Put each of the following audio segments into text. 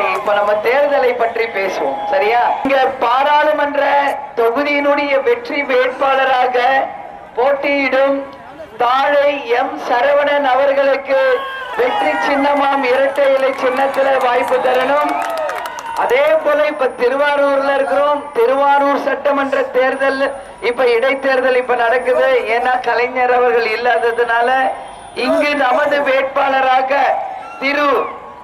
இப்ப நம்ம தேர்தலை பற்றி பேசுவோம் சரியா? இங்க பாராளுமன்ற தொகுதியினுடைய வெற்றி வேட்பாளராக போட்டியிடும் தாழை எம் சரவணன் அவர்களுக்கு வெற்றி சின்னமாம் இரட்டை இலை சின்னத்துல வாய்ப்பு தரணும். அதே போல இப்ப திருவாரூர்ல இருக்கிறோம் திருவாரூர் சட்டமன்ற தேர்தல் இப்ப இடைத்தேர்தல் இப்ப நடக்குது. ஏன்னா கலைஞர் அவர்கள் இல்லாததுனால இங்கு நமது வேட்பாளராக திரு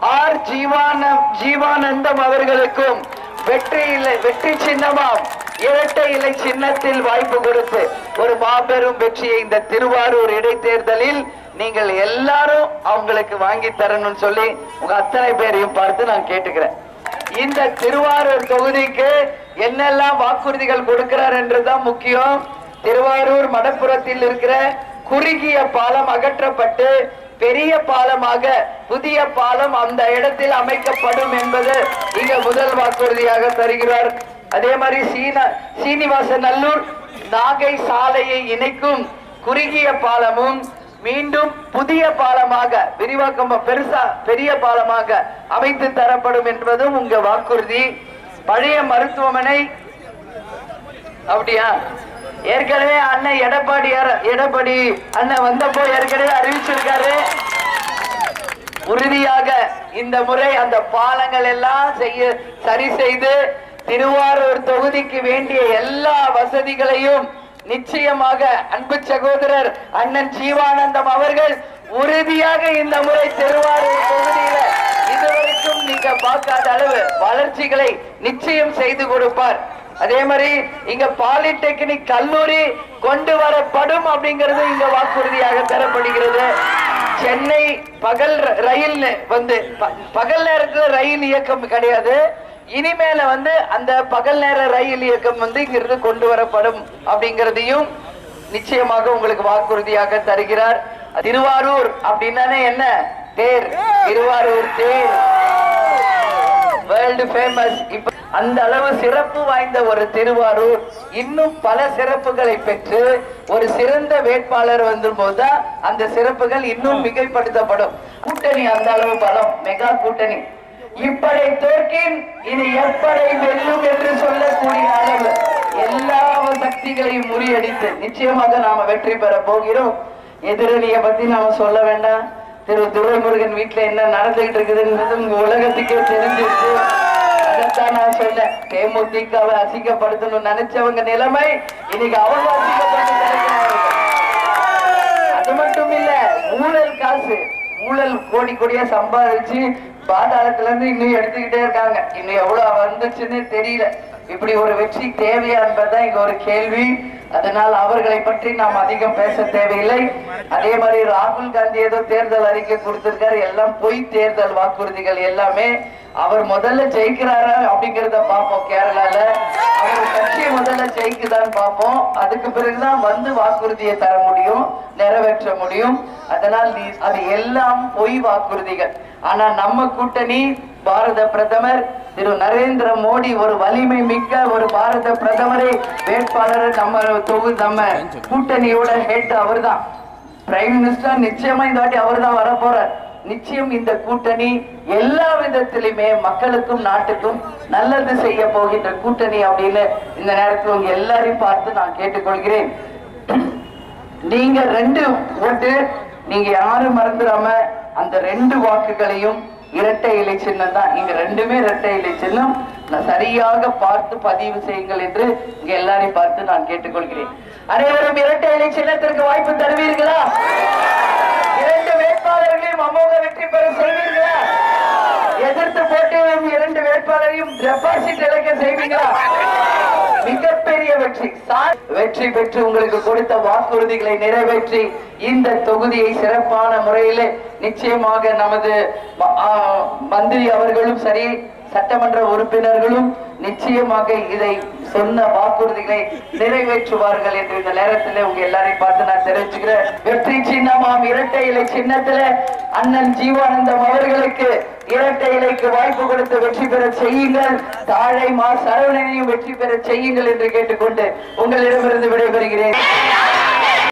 ஆர் ஜீவானம் ஜீவானந்தம் அவர்களுக்கும் வெற்றி இல்லை வெற்றி சின்னமாம். இரட்டை இலை சின்னத்தில் வாய்ப்பு கொடுத்து ஒரு மாபெரும் வெற்றியை இந்த திருவாரூர் இடைத்தேர்தலில் நீங்கள் எல்லாரும் அவங்களுக்கு வாங்கி தரணும்னு சொல்லி உங்க அத்தனை பேரையும் பார்த்து நான் கேட்டுக்கிறேன். இந்த திருவாரூர் தொகுதிக்கு என்னெல்லாம் வாக்குறுதிகள் கொடுக்கிறார் என்றுதான் முக்கியம். திருவாரூர் மடப்புறத்தில் இருக்கிற குறுகிய பாலம் அகற்றப்பட்டு பெரிய பாலமாக புதிய பாலம் அந்த இடத்தில் அமைக்கப்படும் என்பது இங்க முதல் வாக்குறுதியாக தருகிறார். அதே மாதிரி சீன சீனிவாச நல்லூர் நாகை சாலையை இணைக்கும் குறுகிய பாலமும் மீண்டும் புதிய பாலமாக விரிவாக்கம் பெருசா பெரிய பாலமாக அமைத்து தரப்படும் என்பதும் உங்க வாக்குறுதி. பழைய மருத்துவமனை அப்படியா? ஏற்கனவே அண்ணன் எடப்பாடி எடப்பாடி அண்ணன் வந்தப்போ ஏற்கனவே அறிவிச்சிருக்காரு. உறுதியாக இந்த முறை அந்த பாலங்கள் எல்லாம் செய்ய சரி செய்து திருவாரூர் தொகுதிக்கு வேண்டிய எல்லா வசதிகளையும் நிச்சயமாக அன்பு சகோதரர் அண்ணன் ஜீவானந்தம் அவர்கள் உறுதியாக இந்த முறை திருவாரூர் தொகுதியில இதுவரைக்கும் நீங்க பார்க்காத அளவு வளர்ச்சிகளை நிச்சயம் செய்து கொடுப்பார். அதே மாதிரி இங்க பாலிடெக்னிக் கல்லூரி கொண்டு வரப்படும் அப்படிங்கிறது இங்க வாக்குறுதியாக தரப்படுகிறது சென்னை பகல் ரயில் வந்து பகல் நேரத்துல ரயில் இயக்கம் கிடையாது. இனிமேல வந்து அந்த பகல் நேர ரயில் இயக்கம் வந்து இங்கிருந்து கொண்டு வரப்படும் அப்படிங்கிறதையும் நிச்சயமாக உங்களுக்கு வாக்குறுதியாக தருகிறார். திருவாரூர் அப்படின்னானே என்ன? தேர். திருவாரூர் தேர். வேர்ல்டு ஃபேமஸ் இப்ப அந்த அளவு சிறப்பு வாய்ந்த ஒரு திருவாரூர் இன்னும் பல சிறப்புகளை பெற்று ஒரு சிறந்த வேட்பாளர் வந்தும் போதுதான் அந்த சிறப்புகள் இன்னும் மிகைப்படுத்தப்படும். கூட்டணி அந்த அளவு பலம் மெகா கூட்டணி. இப்படை தோற்கின் இது எப்படை வெல்லும் என்று சொல்லக்கூடிய அளவு. எல்லா சக்திகளையும் முறியடித்து நிச்சயமாக நாம வெற்றி பெற போகிறோம். எதிரணியை பத்தி நாம சொல்ல வேண்டாம். திரு துரைமுருகன் வீட்டுல என்ன நடந்துகிட்டு இருக்குதுன்றது உங்க உலகத்துக்கே தெரிஞ்சிருக்கு தேமுதிகவை அசிங்கப்படுத்தணும் நினைச்சவங்க நிலைமை இன்னைக்கு அவங்க அது மட்டும் இல்ல ஊழல் காசு. ஊழல் கோடி கோடியா சம்பாதிச்சு பாதாளத்துல இருந்து இன்னும் எடுத்துக்கிட்டே இருக்காங்க. இன்னும் எவ்வளவு வந்துச்சுன்னு தெரியல. இப்படி ஒரு வெற்றி தேவையா என்பதுதான் இங்க ஒரு கேள்வி. அதனால் அவர்களை பற்றி நாம் அதிகம் பேச தேவையில்லை. அதே மாதிரி ராகுல் காந்தி ஏதோ தேர்தல் அறிக்கை கொடுத்திருக்காரு. எல்லாம் பொய் தேர்தல் வாக்குறுதிகள் எல்லாமே அவர் முதல்ல ஜெயிக்கிறாரா அப்படிங்கறத பார்ப்போம் கேரளால. அவர் கட்சி முதல்ல ஜெயிக்குதான்னு பார்ப்போம். அதுக்கு பிறகுதான் வந்து வாக்குறுதியை தர முடியும் நிறைவேற்ற முடியும். அதனால் நீ- அது எல்லாம் பொய் வாக்குறுதிகள். ஆனா நம்ம கூட்டணி பாரத பிரதமர் திரு நரேந்திர மோடி ஒரு வலிமை மிக்க ஒரு பாரத பிரதமரை வேட்பாளர் நம்ம தொகு நம்ம கூட்டணியோட ஹெட் அவர்தான். பிரைம் மினிஸ்டர் நிச்சயமா இந்த வாட்டி அவர்தான் வர போறார் நிச்சயம் இந்த கூட்டணி எல்லா விதத்திலுமே மக்களுக்கும் நாட்டுக்கும் நல்லது செய்ய போகின்ற கூட்டணி அப்படின்னு இந்த நேரத்தில் உங்க எல்லாரையும் பார்த்து நான் கேட்டுக்கொள்கிறேன். நீங்க ரெண்டு ஓட்டு நீங்க யாரும் மறந்துடாம அந்த ரெண்டு வாக்குகளையும் இரட்டை இலை சின்னம் தான். இங்க ரெண்டுமே இரட்டை இலை சின்னம் நான் சரியாக பார்த்து பதிவு செய்யுங்கள் என்று இங்க எல்லாரையும் பார்த்து நான் கேட்டுக்கொள்கிறேன். அனைவரும் இரட்டை இலை சின்னத்திற்கு வாய்ப்பு தருவீர்களா? இரண்டு வேட்பாளர்களையும் அமோக வெற்றி பெற செய்வீர்களா எதிர்த்து போட்டியும் இரண்டு வேட்பாளரையும் டெபாசிட் இழக்க செய்வீங்களா? மிகப்பெரிய வெற்றி சார் வெற்றி பெற்று உங்களுக்கு கொடுத்த வாக்குறுதிகளை நிறைவேற்றி இந்த தொகுதியை சிறப்பான முறையில் நிச்சயமாக நமது மந்திரி அவர்களும் சரி சட்டமன்ற உறுப்பினர்களும் நிச்சயமாக இதை சொன்ன வாக்குறுதிகளை நிறைவேற்றுவார்கள் என்று இந்த நேரத்தில் உங்க எல்லாரையும் பார்த்து நான் தெரிவிச்சுக்கிறேன். வெற்றி சின்னமாம் இரட்டை இலை சின்னத்துல அண்ணன் ஜீவானந்தம் அவர்களுக்கு இரட்டை இலைக்கு வாய்ப்பு கொடுத்து வெற்றி பெற செய்யுங்கள். தாழை மா சரவணனையும் வெற்றி பெற செய்யுங்கள் என்று கேட்டுக்கொண்டு உங்களிடமிருந்து விடைபெறுகிறேன்.